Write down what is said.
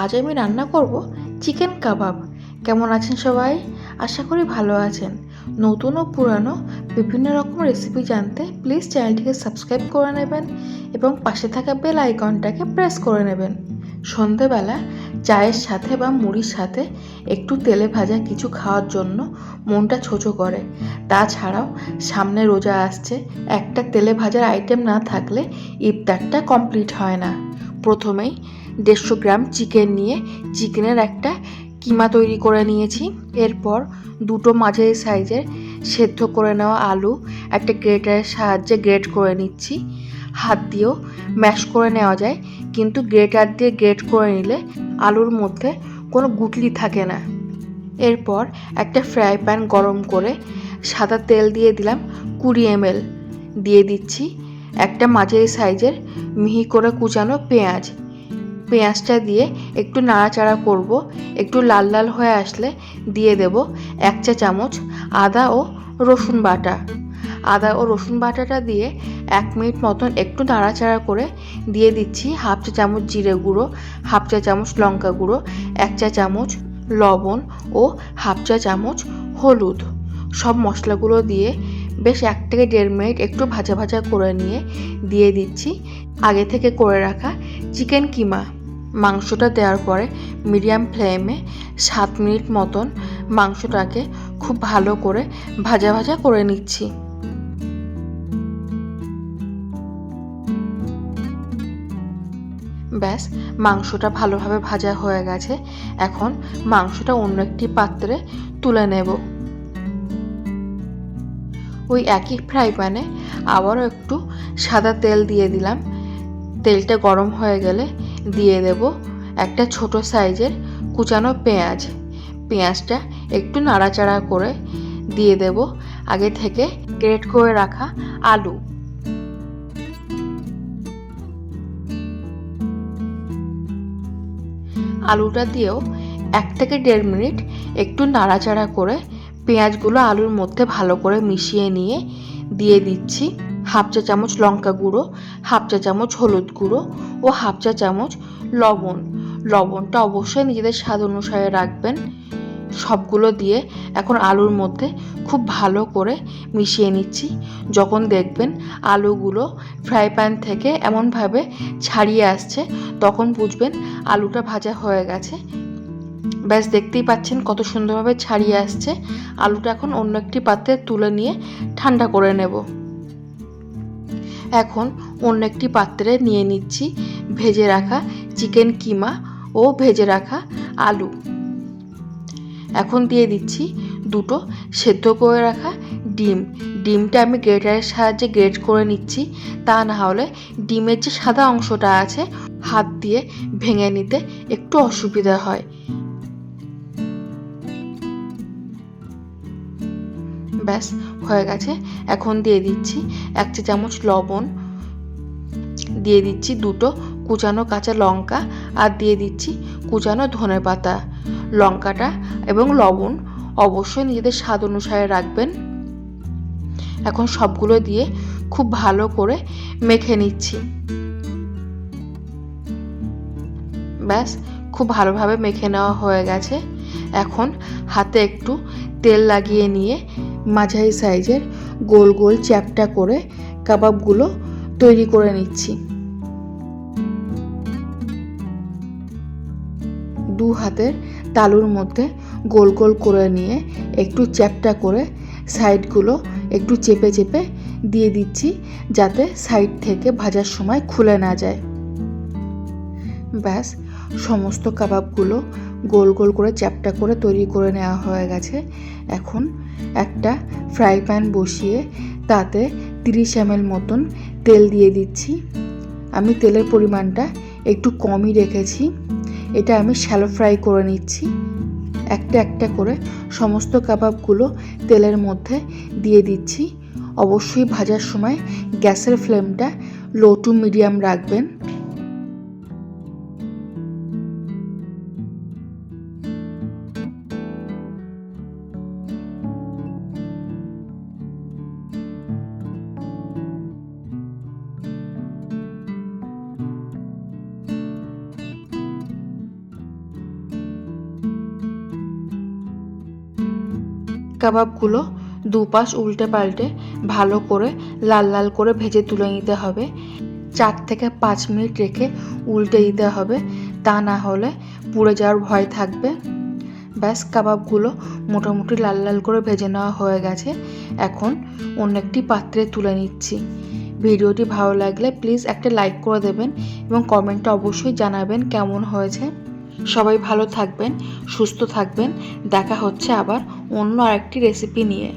আজ আমি রান্না করব চিকেন কাবাব। কেমন আছেন সবাই? আশা করি ভালো আছেন। নতুন ও পুরানো বিভিন্ন রকম রেসিপি জানতে প্লিজ চ্যানেলটিকে সাবস্ক্রাইব করে নেবেন এবং পাশে থাকা বেল আইকনটাকে প্রেস করে নেবেন। সন্ধেবেলা চায়ের সাথে বা মুড়ির সাথে একটু তেলে ভাজা কিছু খাওয়ার জন্য মনটা ছোটো করে। তাছাড়াও সামনে রোজা আসছে, একটা তেলে ভাজার আইটেম না থাকলে ইফতারটা কমপ্লিট হয় না। প্রথমেই দেড়শো গ্রাম চিকেন নিয়ে চিকেনের একটা কিমা তৈরি করে নিয়েছি। এরপর দুটো মাঝারি সাইজের সেদ্ধ করে নেওয়া আলু, একটা গ্রেটারের সাহায্যে গ্রেট করে নিচ্ছি। হাত দিয়েও ম্যাশ করে নেওয়া যায়, কিন্তু গ্রেটার দিয়ে গ্রেট করে নিলে আলুর মধ্যে কোনো গুটলি থাকে না। এরপর একটা ফ্রাই প্যান গরম করে সাদা তেল দিয়ে দিলাম কুড়ি এমএল। দিয়ে দিচ্ছি একটা মাঝারি সাইজের মিহি করে কুচানো পেঁয়াজ। পেঁয়াজটা দিয়ে একটু নাড়াচাড়া করব। একটু লাল লাল হয়ে আসলে দিয়ে দেব এক চা চামচ আদা ও রসুন বাটা। আদা ও রসুন বাটাটা দিয়ে এক মিনিট মতন একটু নাড়াচাড়া করে দিয়ে দিচ্ছি হাফ চা চামচ জিরে গুঁড়ো, হাফ চা চামচ লঙ্কা গুঁড়ো, এক চা চামচ লবণ ও হাফ চা চামচ হলুদ। সব মশলাগুলো দিয়ে বেশ এক থেকে দেড় মিনিট একটু ভাজা ভাজা করে নিয়ে দিয়ে দিচ্ছি। আগে থেকে করে রাখা চিকেন কিমা। মাংসটা দেওয়ার পরে মিডিয়াম ফ্লেমে সাত মিনিট মতন মাংসটাকে খুব ভালো করে ভাজা ভাজা করে নিচ্ছি। ব্যাস, মাংসটা ভালোভাবে ভাজা হয়ে গেছে। এখন মাংসটা অন্য একটি পাত্রে তুলে নেব। ওই একই ফ্রাই প্যানে আবারও একটু সাদা তেল দিয়ে দিলাম। তেলটা গরম হয়ে গেলে দিয়ে দেব একটা ছোট সাইজের কুচানো পেঁয়াজ। পেঁয়াজটা একটু নাড়াচাড়া করে দিয়ে দেব আগে থেকে গ্রেট করে রাখা আলু। আলুটা দিয়েও এক থেকে দেড় মিনিট একটু নাড়াচাড়া করে পেঁয়াজগুলো আলুর মধ্যে ভালো করে মিশিয়ে নিয়ে দিয়ে দিচ্ছি। হাফ চা চামচ লঙ্কা গুঁড়ো, হাফ চা চামচ হলুদ গুঁড়ো ও হাফ চা চামচ লবণ। লবণটা অবশ্যই নিজেদের স্বাদ অনুসারে রাখবেন। সবগুলো দিয়ে এখন আলুর মধ্যে খুব ভালো করে মিশিয়ে নিচ্ছি। যখন দেখবেন আলুগুলো ফ্রাই প্যান থেকে এমনভাবে ছাড়িয়ে আসছে, তখন বুঝবেন আলুটা ভাজা হয়ে গেছে। ব্যাস, দেখতেই পাচ্ছেন কত সুন্দরভাবে ছাড়িয়ে আসছে। আলুটা এখন অন্য একটি পাত্রে তুলে নিয়ে ঠান্ডা করে নেব। এখন অন্য একটি পাত্রে নিয়ে নিচ্ছি। ভেজে রাখা চিকেন কিমা ও ভেজে রাখা আলু। এখন দিয়ে দিচ্ছি দুটো সেদ্ধ করে রাখা ডিম। ডিমটা আমি গ্রেটারের সাহায্যে গ্রেট করে নিচ্ছি। তা না হলে ডিমের যে সাদা অংশটা আছে, হাত দিয়ে ভেঙে নিতে একটু অসুবিধা হয়। ব্যাস হয়ে গেছে। এখন দিয়ে দিচ্ছি এক চা চামচ লবণ। দিয়ে দিচ্ছি দুটো কুচানো কাঁচা লঙ্কা আর দিয়ে দিচ্ছি কুচানো ধনে পাতা। লঙ্কাটা এবং লবণ অবশ্যই নিজেদের স্বাদ অনুসারে রাখবেন। এখন সবগুলো দিয়ে খুব ভালো করে মেখে নিচ্ছি। ব্যাস, খুব ভালোভাবে মেখে নেওয়া হয়ে গেছে। এখন হাতে একটু তেল লাগিয়ে নিয়ে মাঝারি সাইজের গোল গোল চ্যাপটা করে কাবাবগুলো তৈরি করে নিচ্ছি। দু হাতের তালুর মধ্যে গোল গোল করে নিয়ে একটু চ্যাপটা করে সাইডগুলো একটু চেপে চেপে দিয়ে দিচ্ছি যাতে সাইড থেকে ভাজার সময় খুলে না যায়। ব্যাস, সমস্ত কাবাবগুলো গোল গোল করে চ্যাপটা করে তৈরি করে নেওয়া হয়ে গেছে। এখন একটা ফ্রাই প্যান বসিয়ে তাতে তিরিশ এম মতন তেল দিয়ে দিচ্ছি। আমি তেলের পরিমাণটা একটু কমই রেখেছি। এটা আমি শ্যালো ফ্রাই করে নিচ্ছি। একটা একটা করে সমস্ত কাবাবগুলো তেলের মধ্যে দিয়ে দিচ্ছি। অবশ্যই ভাজার সময় গ্যাসের ফ্লেমটা লো টু মিডিয়াম রাখবেন। কাবাবগুলো দুপাশ উল্টে পাল্টে ভালো করে লাল লাল করে ভেজে তুলে নিতে হবে। চার থেকে পাঁচ মিনিট রেখে উল্টে দিতে হবে। তা না হলে পুড়ে যাওয়ার ভয় থাকবে। ব্যাস, কাবাবগুলো মোটামুটি লাল লাল করে ভেজে নেওয়া হয়ে গেছে। এখন অন্য একটি পাত্রে তুলে নিচ্ছি। ভিডিওটি ভালো লাগলে প্লিজ একটা লাইক করে দেবেন এবং কমেন্টে অবশ্যই জানাবেন কেমন হয়েছে। সবাই ভালো থাকবেন, সুস্থ থাকবেন। দেখা হচ্ছে আবার অন্য আরেকটি রেসিপি নিয়ে।